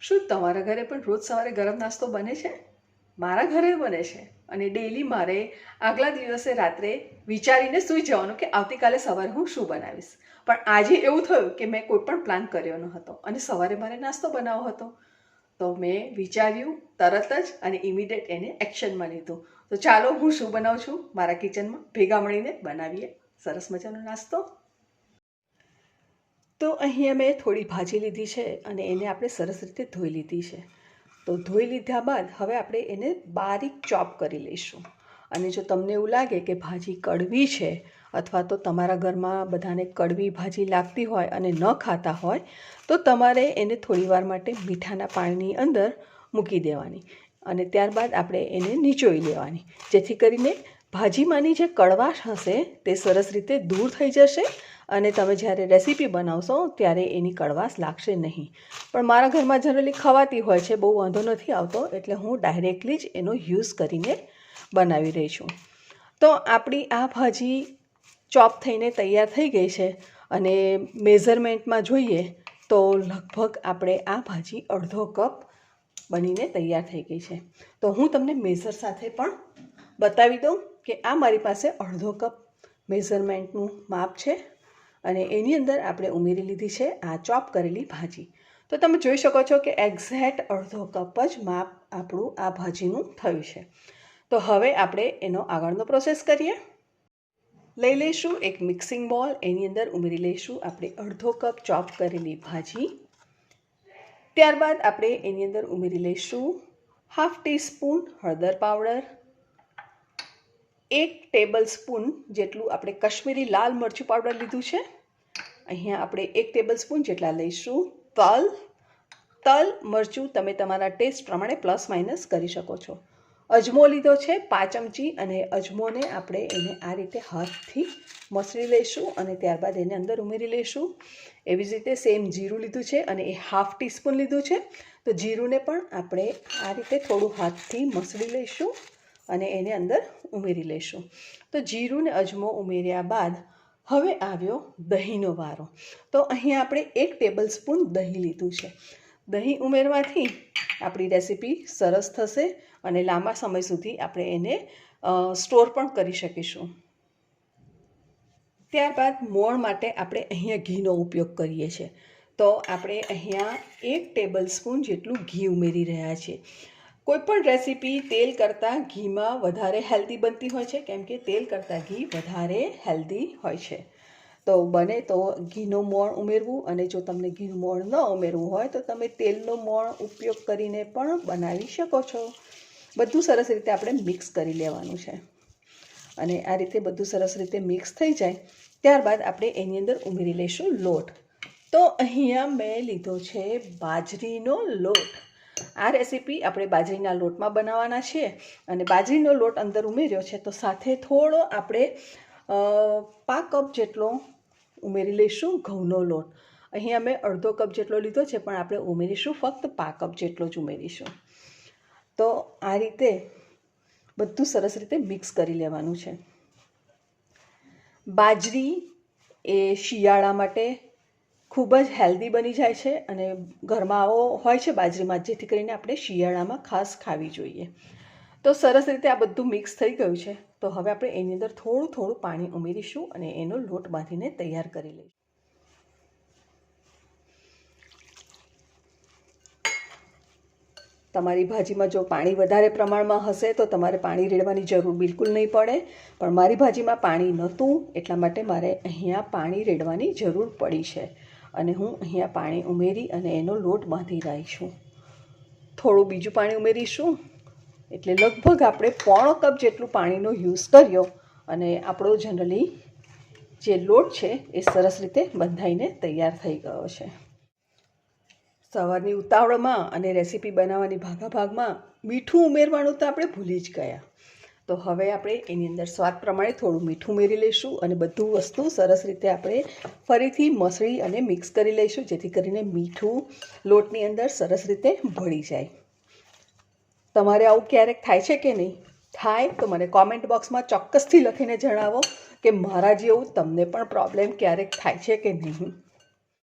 શું તમારા ઘરે પણ રોજ સવારે ગરમ નાસ્તો બને છે? મારા ઘરે બને છે. અને ડેઈલી મારે આગલા દિવસે રાત્રે વિચારીને સૂઈ જવાનું કે આવતીકાલે સવારે હું શું બનાવીશ? પણ આજે એવું થયું કે મેં કોઈ પણ પ્લાન કર્યો ન હતો અને સવારે મારે નાસ્તો બનાવવો હતો. તો મેં વિચાર્યું તરત જ અને ઇમિડિયેટ એને એક્શનમાં લીધું. તો ચાલો હું શું બનાવું છું? મારા કિચનમાં ભેગા મળીને બનાવીએ. સરસ મજાનો નાસ્તો. તો અહીંયા મેં થોડી ભાજી લીધી છે અને એને આપણે સરસ રીતે ધોઈ લીધી છે. તો ધોઈ લીધા બાદ હવે આપણે એને બારીક ચોપ કરી લઈશું. અને જો તમને એવું લાગે કે ભાજી કડવી છે અથવા તો તમારા ઘરમાં બધાને કડવી ભાજી લાગતી હોય અને ન ખાતા હોય, તો તમારે એને થોડીવાર માટે મીઠાના પાણીની અંદર મૂકી દેવાની અને ત્યારબાદ આપણે એને નીચોઈ લેવાની. જેથી કરીને ભાજીમાંની જે કડવાશ હશે તે સરસ રીતે દૂર થઈ જશે અને તમે જ્યારે રેસીપી બનાવશો, ત્યારે એની કડવાશ લાગશે નહીં. પણ મારા ઘરમાં જનરલી ખવાતી હોય છે, બહુ વાંધો નથી આવતો, એટલે હું ડાયરેક્ટલી જ એનો યુઝ કરીને બનાવી રહી છું. તો આપણી આ ભાજી ચોપ થઈને તૈયાર થઈ ગઈ છે અને મેઝરમેન્ટમાં જોઈએ, તો લગભગ આપણે આ ભાજી અડધો કપ બનીને તૈયાર થઈ ગઈ છે. તો હું તમને મેઝર સાથે પણ બતાવી દઉં કે આ મારી પાસે અડધો કપ મેઝરમેન્ટનું માપ છે. અને એની અંદર આપણે ઉમેરી લીધી છે આ ચોપ કરેલી ભાજી. તો તમે જોઈ શકો છો કે એક્ઝેક્ટ અડધો કપ જ માપ આપણું આ ભાજીનું થયું છે. તો હવે આપણે એનો આગળનો પ્રોસેસ કરીએ. લઈ લઈશું એક મિક્સિંગ બોલ એની અંદર ઉમેરી લઈશું આપણે અડધો કપ ચોપ કરેલી ભાજી. ત્યારબાદ આપણે એની અંદર ઉમેરી લઈશું હાફ ટીસ્પૂન હળદર પાવડર. એક ટેબલ સ્પૂન જેટલું આપણે કશ્મીરી લાલ મરચું પાવડર લીધું છે. અહીંયા આપણે એક ટેબલ સ્પૂન જેટલા લઈશું તલ. તલ, મરચું તમે તમારા ટેસ્ટ પ્રમાણે પ્લસ માઇનસ કરી શકો છો. અજમો લીધો છે પાંચ ચમચી અને અજમોને આપણે એને આ રીતે હાથથી મસળી લઈશું અને ત્યારબાદ એને અંદર ઉમેરી લઈશું. એવી જ રીતે સેમ જીરું લીધું છે અને એ હાફ ટીસ્પૂન લીધું છે. તો જીરુંને પણ આપણે આ રીતે થોડું હાથથી મસળી લઈશું. અને એને અંદર ઉમેરી લઈશું તો જીરું ને અજમો ઉમેર્યા બાદ હવે આવ્યો દહીંનો વારો. તો અહીં આપણે એક ટેબલ સ્પૂન દહીં લીધું છે. દહીં ઉમેરવાથી આપણી રેસીપી સરસ થશે અને લાંબા સમય સુધી આપણે એને સ્ટોર પણ કરી શકીશું. ત્યારબાદ મોણ માટે આપણે અહીંયા ઘીનો ઉપયોગ કરીએ છીએ. તો આપણે અહીંયા એક ટેબલ સ્પૂન જેટલું ઘી ઉમેરી રહ્યા છીએ. કોઈપણ રેસીપી તેલ કરતાં ઘીમાં વધારે હેલ્ધી બનતી હોય છે, કેમ કે તેલ કરતાં ઘી વધારે હેલ્ધી હોય છે. તો બને તો ઘીનું મોણ ઉમેરવું અને જો તમને ઘીનું મોણ ન ઉમેરવું હોય તો તમે તેલનો મોણ ઉપયોગ કરીને પણ બનાવી શકો છો. બધું સરસ રીતે આપણે મિક્સ કરી લેવાનું છે. અને આ રીતે બધું સરસ રીતે મિક્સ થઈ જાય, ત્યારબાદ આપણે એની અંદર ઉમેરી લઈશું લોટ. તો અહીંયા મેં લીધો છે બાજરીનો લોટ. આ રેસીપી આપણે બાજરીના લોટમાં બનાવવાના છે અને બાજરીનો લોટ અંદર ઉમેર્યો છે તો સાથે થોડો આપણે પાંચ કપ જેટલો ઉમેરી લઈશું ઘઉંનો લોટ. અહીં અમે અડધો કપ જેટલો લીધો છે પણ આપણે ઉમેરીશું ફક્ત પાંચ કપ જેટલો જ ઉમેરીશું. તો આ રીતે બધું સરસ રીતે મિક્સ કરી લેવાનું છે. બાજરી એ શિયાળા માટે ખૂબ જ હેલ્ધી બની જાય છે અને ઘરમાં આવો હોય છે બાજરીમાં, જેથી કરીને આપણે શિયાળામાં ખાસ ખાવી જોઈએ. તો સરસ રીતે આ બધું મિક્સ થઈ ગયું છે. તો હવે આપણે એની અંદર થોડું થોડું પાણી ઉમેરીશું અને એનો લોટ બાંધીને તૈયાર કરી લઈશું. તમારી ભાજીમાં જો પાણી વધારે પ્રમાણમાં હશે તો તમારે પાણી રેડવાની જરૂર બિલકુલ નહીં પડે. પણ મારી ભાજીમાં પાણી નહોતું, એટલા માટે મારે અહીંયા પાણી રેડવાની જરૂર પડી છે. અને હું અહીંયા પાણી ઉમેરી અને એનો લોટ બાંધી રાખીશું. થોડું બીજું પાણી ઉમેરીશું. એટલે લગભગ આપણે પોણો કપ જેટલું પાણીનો યુઝ કર્યો અને આપણો જનરલી જે લોટ છે એ સરસ રીતે બંધાઈને તૈયાર થઈ ગયો છે. સવારની ઉતાવળમાં અને રેસીપી બનાવવાની ભાગાભાગમાં મીઠું ઉમેરવાનું તો આપણે ભૂલી જ ગયા. તો હવે આપણે એની અંદર સ્વાદ પ્રમાણે થોડું મીઠું ઉમેરી લઈશું અને બધું વસ્તુ સરસ રીતે આપણે ફરીથી મસળી અને મિક્સ કરી લઈશું, જેથી કરીને મીઠું લોટની અંદર સરસ રીતે ભળી જાય. તમારે આવું ક્યારેક થાય છે કે નહીં? થાય તો મને કોમેન્ટ બોક્સમાં ચોક્કસથી લખીને જણાવો કે મારા જેવું તમને પણ પ્રોબ્લેમ ક્યારેક થાય છે કે નહીં?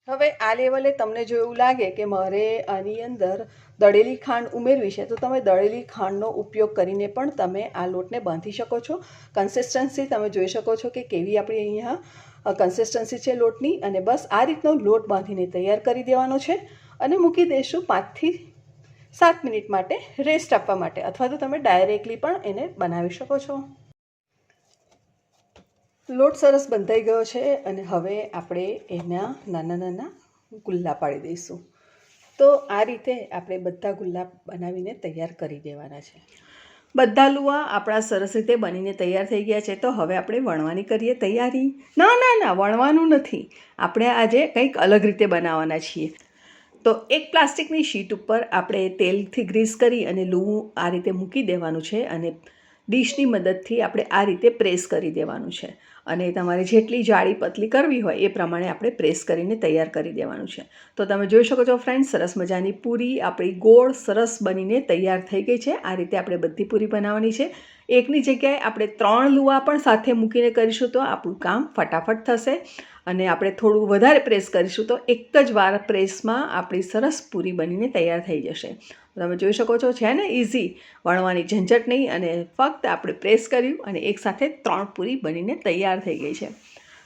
હવે આ લેવલે તમને જો એવું લાગે કે મારે આની અંદર દળેલી ખાંડ ઉમેરવી છે, તો તમે દળેલી ખાંડનો ઉપયોગ કરીને પણ તમે આ લોટને બાંધી શકો છો. કન્સિસ્ટન્સી તમે જોઈ શકો છો કે કેવી આપણી અહીંયા કન્સિસ્ટન્સી છે લોટની, અને બસ આ રીતનો લોટ બાંધીને તૈયાર કરી દેવાનો છે અને મૂકી દઈશું પાંચથી સાત મિનિટ માટે રેસ્ટ આપવા માટે, અથવા તો તમે ડાયરેક્ટલી પણ એને બનાવી શકો છો. લોટ સરસ બંધાઈ ગયો છે અને હવે આપણે એના નાના નાના ગુલ્લા પાડી દઈશું. તો આ રીતે આપણે બધા ગુલ્લા બનાવીને તૈયાર કરી દેવાના છે. બધા લુવા આપણા સરસ રીતે બનીને તૈયાર થઈ ગયા છે. તો હવે આપણે વણવાની કરીએ તૈયારી. ના ના ના, વણવાનું નથી. આપણે આજે કંઈક અલગ રીતે બનાવવાના છીએ. તો એક પ્લાસ્ટિકની શીટ ઉપર આપણે તેલથી ગ્રીસ કરી અને લૂવું આ રીતે મૂકી દેવાનું છે અને ડીશની મદદથી આપણે આ રીતે પ્રેસ કરી દેવાનું છે. અને તમારે જેટલી જાડી પતલી કરવી હોય એ પ્રમાણે આપણે પ્રેસ કરીને તૈયાર કરી દેવાનું છે. તો તમે જોઈ શકો છો ફ્રેન્ડ સરસ મજાની પૂરી આપણી ગોળ સરસ બનીને તૈયાર થઈ ગઈ છે. આ રીતે આપણે બધી પૂરી બનાવવાની છે. એકની જગ્યાએ આપણે ત્રણ લુવા પણ સાથે મૂકીને કરીશું તો આપણું કામ ફટાફટ થશે. અને આપણે થોડું વધારે પ્રેસ કરીશું તો એક જ વાર પ્રેસમાં આપણી સરસ પૂરી બનીને તૈયાર થઈ જશે. તમે જોઈ શકો છો, છે ને ઇઝી વણવાની ઝંઝટ નહીં અને ફક્ત આપણે પ્રેસ કર્યું અને એકસાથે ત્રણ પૂરી બનીને તૈયાર થઈ ગઈ છે.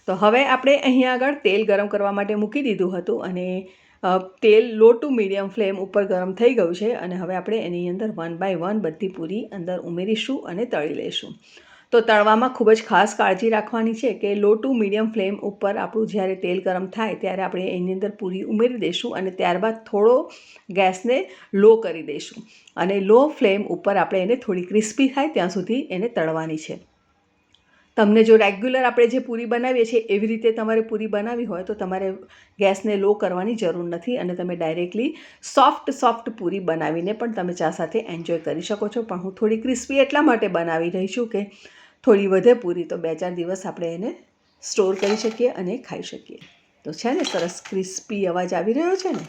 તો હવે આપણે અહીંયા આગળ તેલ ગરમ કરવા માટે મૂકી દીધું હતું અને તેલ લો ટુ મીડિયમ ફ્લેમ ઉપર ગરમ થઈ ગયું છે અને હવે આપણે એની અંદર વન બાય વન બધી પૂરી અંદર ઉમેરીશું અને તળી લઈશું. તો તળવામાં ખૂબ જ ખાસ કાળજી રાખવાની છે કે લો ટુ મીડિયમ ફ્લેમ ઉપર આપણું જ્યારે તેલ ગરમ થાય ત્યારે આપણે એની અંદર પૂરી ઉમેરી દઈશું અને ત્યારબાદ થોડો ગેસને લો કરી દઈશું. અને લો ફ્લેમ ઉપર આપણે એને થોડી ક્રિસ્પી થાય ત્યાં સુધી એને તળવાની છે. તમને જો રેગ્યુલર આપણે જે પૂરી બનાવીએ છીએ એવી રીતે તમારે પૂરી બનાવી હોય તો તમારે ગેસને લો કરવાની જરૂર નથી અને તમે ડાયરેક્ટલી સોફ્ટ સોફ્ટ પૂરી બનાવીને પણ તમે ચા સાથે એન્જોય કરી શકો છો. પણ હું થોડી ક્રિસ્પી એટલા માટે બનાવી રહી છું કે થોડી વધે પૂરી, તો બે ચાર દિવસ આપણે એને સ્ટોર કરી શકીએ અને ખાઈ શકીએ. તો છે ને સરસ ક્રિસ્પી અવાજ આવી રહ્યો છે ને?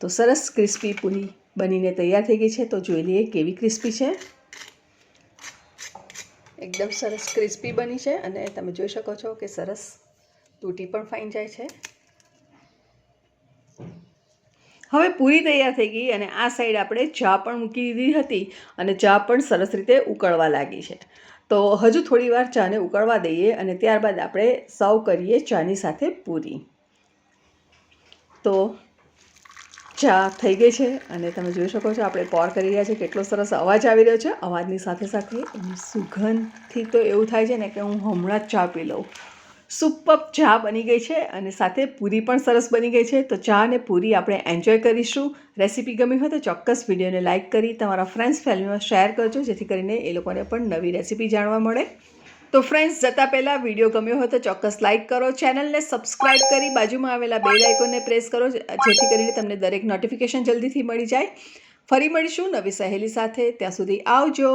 તો સરસ ક્રિસ્પી પૂરી બનીને તૈયાર થઈ ગઈ છે. તો જોઈ લઈએ કેવી ક્રિસ્પી છે. એકદમ સરસ ક્રિસ્પી બની છે અને તમે જોઈ શકો છો કે સરસ તૂટી પણ ફાઈન જાય છે. હવે પૂરી તૈયાર થઈ ગઈ અને આ સાઈડ આપણે ચા પણ મૂકી દીધી હતી અને ચા પણ સરસ રીતે ઉકળવા લાગી છે. તો હજુ થોડી વાર ચાને ઉકળવા દઈએ અને ત્યારબાદ આપણે સર્વ કરીએ ચાની સાથે પૂરી. તો ચા થઈ ગઈ છે અને તમે જોઈ શકો છો આપણે પોર કરી રહ્યા છે કેટલો સરસ અવાજ આવી રહ્યો છે. અવાજની સાથે સાથે સુગંધથી તો એવું થાય છે ને કે હું હમણાં જ ચા પી લઉં. સુપર ચા બની ગઈ છે અને સાથે પૂરી પણ સરસ બની ગઈ છે. તો ચા અને પૂરી આપણે એન્જોય કરીશું. રેસીપી ગમી હોય તો ચોક્કસ વિડીયોને લાઇક કરી તમારા ફ્રેન્ડ્સ ફેમિલીમાં શેર કરજો, જેથી કરીને એ લોકોને પણ નવી રેસીપી જાણવા મળે. તો ફ્રેન્ડ્સ જતાં પહેલાં વીડિયો ગમ્યો હોય તો ચોક્કસ લાઇક કરો. ચેનલને સબસ્ક્રાઇબ કરી બાજુમાં આવેલા બે લાઇકોને પ્રેસ કરો, જેથી કરીને તમને દરેક નોટિફિકેશન જલ્દીથી મળી જાય. ફરી મળીશું નવી સહેલી સાથે. ત્યાં સુધી આવજો.